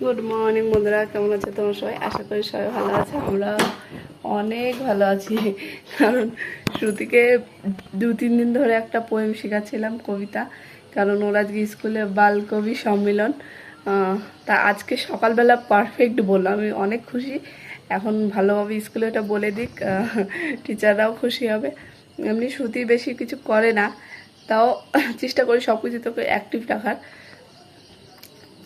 Good morning বন্ধুরা। কেমন আছে তোমার সবাই? আশা করি সবাই ভালো আছে। আমরা অনেক ভালো আছি। কারণ শ্রুতিকে দু, তিন দিন ধরে একটা পোয়েম শেখাচ্ছিলাম, কবিতা। কারণ ওরা আজকে স্কুলে বাল কবি সম্মিলন তা আজকে সকালবেলা পারফেক্ট বলল আমি অনেক খুশি। এখন ভালোভাবে স্কুলে ওটা বলে দিক। টিচাররাও খুশি হবে। এমনি শ্রুতি বেশি কিছু করে না। তাও চেষ্টা করি সব কিছু তোকে অ্যাক্টিভ রাখার।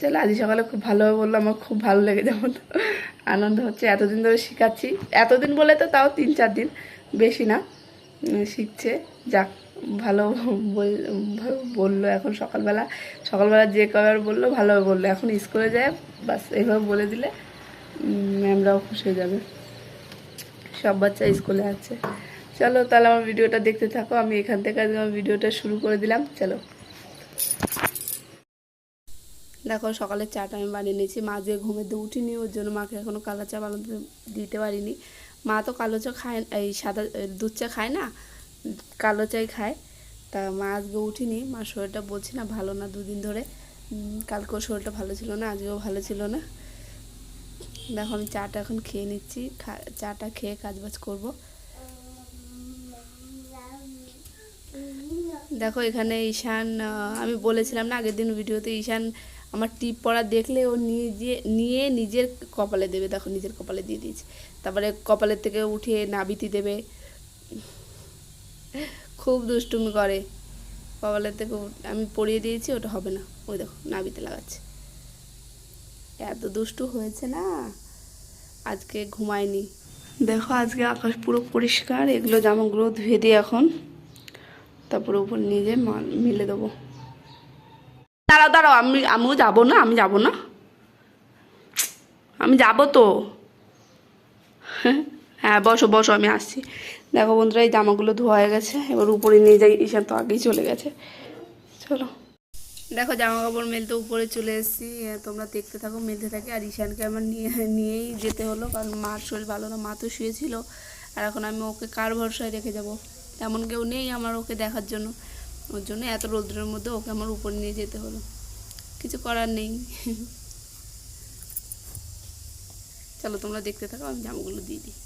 চলো আজ সকালে খুব ভালোভাবে বলল, আমার খুব ভালো লেগে যেমন আনন্দ হচ্ছে, এতদিন ধরে শেখাচ্ছি। এতদিন বলে তো তাও তিন চার দিন, বেশি না। শিখছে, যাক, ভালো বল- বলল এখন সকালবেলা। সকালবেলা যে কবার বলল, ভালোভাবে বলল। এখন স্কুলে যায়, বাস এইভাবে বলে দিলে ম্যামরাও খুশি হয়ে যাবে। সব বাচ্চা স্কুলে আছে। চলো, তাহলে আমার ভিডিওটা দেখতে থাকো। আমি এখান থেকে আমার ভিডিওটা শুরু করে দিলাম। চলো। দেখো সকালে চাটা আমি বানিয়ে নিয়েছি। মা যে ঘুমে দিয়ে উঠিনি, ওর জন্য মাকে এখনও কালো চা বানাতে দিতে পারিনি। মা তো কালো চা খায় এই সাদা দুধ চা খায় না? কালো চাই খায়। তা মা আজকে উঠিনি, মা শরীরটা বলছি না ভালো না দুদিন ধরে। কালকেও শরীরটা ভালো ছিল না, আজকেও ভালো ছিল না। দেখো আমি চাটা এখন খেয়ে নিচ্ছি চাটা খেয়ে কাজবাজ করব। দেখো এখানে ঈশান আমি বলেছিলাম না আগের দিন ভিডিওতে ঈশান আমার টিপ পড়া দেখলে ও নিজে, নিয়ে নিজের কপালে দেবে। দেখো, নিজের কপালে দিয়ে দিয়েছে। তারপরে কপালের থেকে উঠে নাবিতি দেবে। খুব দুষ্টুমি করে। কপালের থেকে আমি পরিয়ে দিয়েছি, ওটা হবে না। ওই দেখো নাবিতে লাগাচ্ছে। এত দুষ্টু হয়েছে না? আজকে ঘুমায়নি। দেখো, আজকে আকাশ পুরো পরিষ্কার। এগুলো জামাগুলো ধুয়ে দিই এখন তারপর উপর নিজে মিলে দেবো। দাঁড়াও, আমি, আমিও যাব না, আমি যাব না। আমি যাব তো। হ্যাঁ বসো বসো, আমি আসছি। দেখো বন্ধুরা, এই জামাগুলো ধোয়া হয়ে গেছে। এবার উপরে নিয়ে যাই, ঈশান তো আগেই চলে গেছে। চলো। দেখো জামা কাপড় মেলতে উপরে চলে এসেছি। তোমরা দেখতে থাকো, মেলতে থাকে। আর ঈশানকে আমার নিয়ে, নিয়েই যেতে হলো, কারণ মার শরীর ভালো না, মা তো শুয়েছিল। আর এখন আমি ওকে কার ভরসায় রেখে যাব? তেমন কেউ নেই আমার ওকে দেখার জন্য। ওর জন্য এত রৌদ্রের মধ্যে ওকে আমার উপর নিয়ে যেতে হলো। কিছু করার নেই। চলো তোমরা দেখতে থাকো আমি জামাগুলো দিয়ে দিই।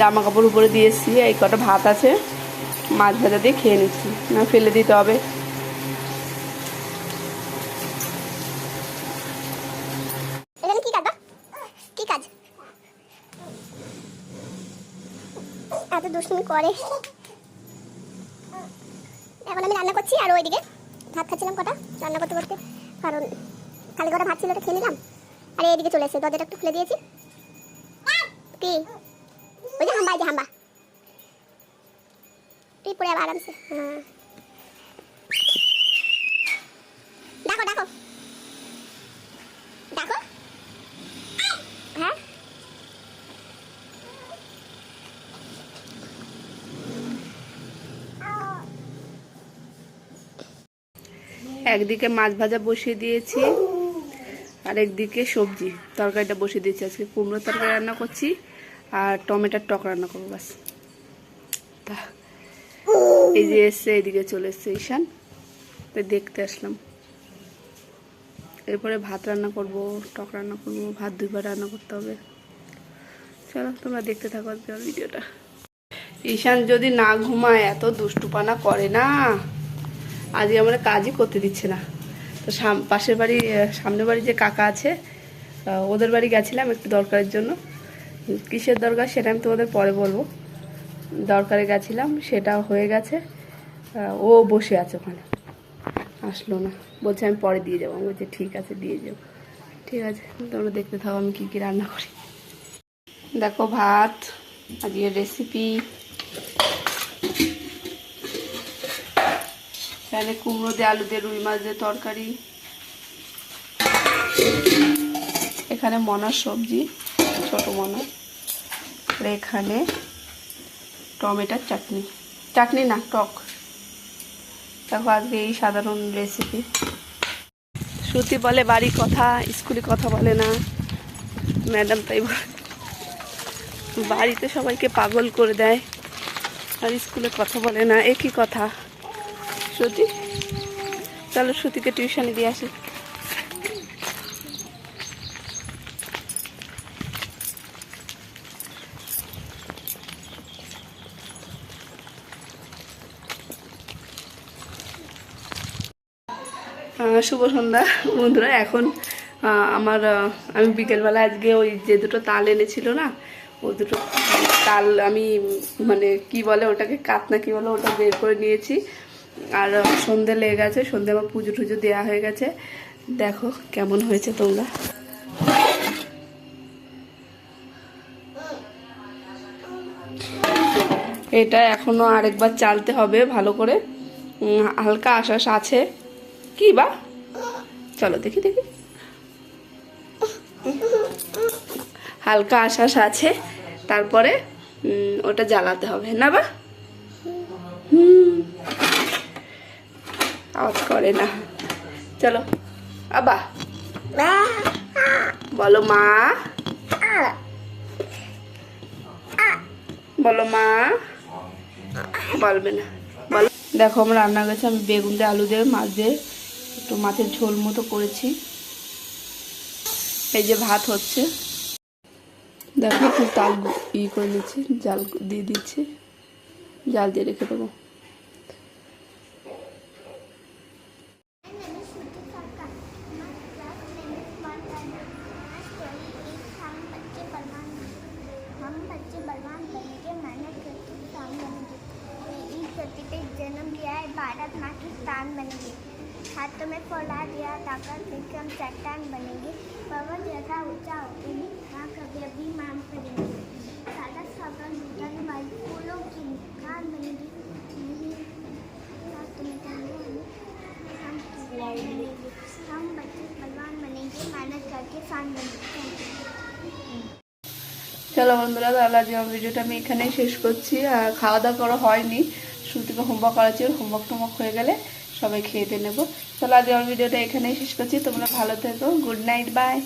জামা কাপড় উপরে দিয়ে এসেছি, এই কটা ভাত আছে। মাছ ভাজা দিয়ে খেয়ে নিচ্ছি। না, ফেলে দিতে হবে। এত করে। আমি রান্না করছি, আর ওইদিকে ভাত খাচ্ছিলাম কটা, রান্না করতে কারণ কালকে কটা ভাত ছিল খেয়ে নিলাম। আর এইদিকে চলে এসেছে, দরজাটা একটু খুলে দিয়েছি। কি? ওই যে হাম্বা যে হাম্বা। তুই পড়ে আবার আরামসে। হ্যাঁ। ডাকো ডাকো ডাকো হ্যাঁ। একদিকে মাছ ভাজা বসিয়ে দিয়েছি আর একদিকে সবজি। তরকারিটা বসিয়ে দিয়েছি। আজকে কুমড়ো তরকারি রান্না করছি। আর টমেটোর টক রান্না করব, বাস। তা, এই যে এসছে, এদিকে চলে এসছে ঈশান। তো দেখতে আসলাম। এরপরে ভাত রান্না করব, টক রান্না করব, ভাত দুইবার রান্না করতে হবে। চলো, তোমরা দেখতে থাকো আজকে ভিডিওটা। ঈশান যদি না ঘুমায়, এত দুষ্টুপানা করে না। আজকে আমরা কাজই করতে দিচ্ছে না। তো পাশের বাড়ি সামনের বাড়ি যে কাকা আছে ওদের বাড়ি গেছিলাম একটু দরকারের জন্য। কিসের দরকার সেটা আমি তোমাদের পরে বলব। দরকারে গেছিলাম সেটা হয়ে গেছে। ও বসে আছে ওখানে। আসলো না। বলছে আমি পরে দিয়ে যাব। আমি বলছি, ঠিক আছে, দিয়ে যাব ঠিক আছে, তোমরা দেখতে থাকো, আমি কী কী রান্না করি। দেখো ভাত, আজকের রেসিপি এখানে কুমড়ো দিয়ে, আলু দিয়ে, রুই মাছ দিয়ে তরকারি। এখানে মনার সবজি। ছোট মনা এখানে টমেটোর চাটনি। চাটনি না, টক। দেখো আজকে এই সাধারণ রেসিপি শ্রুতি বলে বাড়ি কথা, স্কুলে কথা বলে না। ম্যাডাম তাই বাড়িতে সবাইকে পাগল করে দেয়, আর স্কুলে কথা বলে না। একই কথা? শ্রুতি? চলো শ্রুতিকে টিউশনে দিয়ে আসি। শুভ সন্ধ্যা। বন্ধুরা, এখন আমার আমি বিকেলবেলা আজকে ওই যে দুটো তাল এনেছিল না, ও দুটো তাল আমি মানে কি বলে ওটাকে, কাতনা কি বলে ওটা বের করে নিয়েছি। আর সন্ধে লেগে গেছে, সন্ধে আমার পুজো টুজো দেওয়া হয়ে গেছে। দেখো কেমন হয়েছে তোমরা। এটা এখনও আরেকবার চালতে হবে ভালো করে। হালকা আশ্বাস আছে। কি বা? চলো, দেখি দেখি। হালকা আশ্বাস আছে। তারপরে ওটা জ্বালাতে হবে, না বা? আওয়াজ করে না। চলো, আবা। বলো মা। বলো মা। বলবে না। বলো। দেখো, আমার রান্না গেছে। আমি বেগুন দিয়ে, আলু দিয়ে, মাছ দিয়ে একটু মাছের ঝোল মতো করেছি এই যে ভাত হচ্ছে দেখো একটু তাল ই করে নিচ্ছি জাল দিয়ে দিচ্ছি জাল দিয়ে রেখে দেবো हम बच्चे बलवान बनेंगे मेहनत करके किसान बनेंगे ईद प्रति पे जन्म लिया है भारत माँ की स्थान बनेंगे हाथों में फौला दिया ताकत लेकर हम चट्टान बनेंगे पर्वत जैसा ऊंचा होते ही वहाँ कभी अभिमान करेंगे सादा सागर लुटाने वाली फूलों की खान बनेंगे नहीं, ना तुम्हें कहने वाली, हम खिलाड़ी बनेंगे हम बच्चे बलवान बनेंगे मेहनत करके किसान बनेंगे চলো বন্ধুরা তাহলে আজকে আমার ভিডিওটা আমি এখানেই শেষ করছি আর খাওয়া দাওয়া করা হয়নি শুরু হোমওয়ার্ক করাচ্ছি ওর হোমওয়ার্ক টোমওয়ার্ক হয়ে গেলে সবাই খেয়ে দিয়ে নেব। চলো আজ আমার ভিডিওটা এখানেই শেষ করছি। তোমরা ভালো থেকো। Good night, bye.